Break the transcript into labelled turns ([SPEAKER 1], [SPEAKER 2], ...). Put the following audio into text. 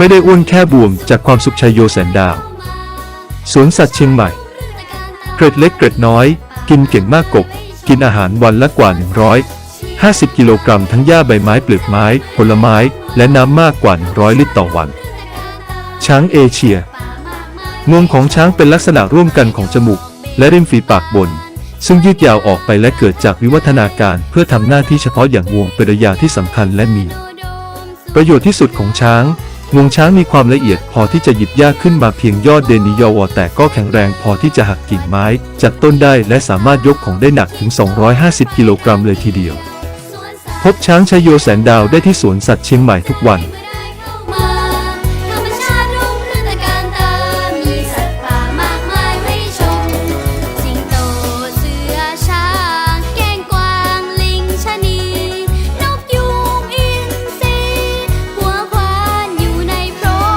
[SPEAKER 1] ไม่ได้อ้วนแค่บวมจากความสุขชัยโยแสนดาว สวนสัตว์เชียงใหม่ เกร็ดเล็กเกร็ดน้อย กินเก่งมากกบ กินอาหารวันละกว่า 150 กิโลกรัมทั้งหญ้าใบไม้เปลือกไม้ ผลไม้ และน้ำมากกว่า 100 ลิตรต่อวัน ช้างเอเชียงวงของช้างเป็นลักษณะร่วมกันของจมูก และริมฝีปากบน ซึ่งยืดยาวออกไปและเกิดจากวิวัฒนาการเพื่อทำหน้าที่เฉพาะอย่างงวงเป็นระยะที่สำคัญและมี ประโยชน์ที่สุดของช้าง งวงช้างมีความละเอียดพอที่จะหยิบหญ้าขึ้นมาเพียงยอดเดนิยอวอแต่ก็แข็งแรงพอที่จะหักกิ่งไม้จากต้นได้และสามารถยกของได้หนักถึง 250 กิโลกรัมเลยทีเดียว พบช้างชายโยแสนดาวได้ที่สวนสัตว์เชียงใหม่ทุกวัน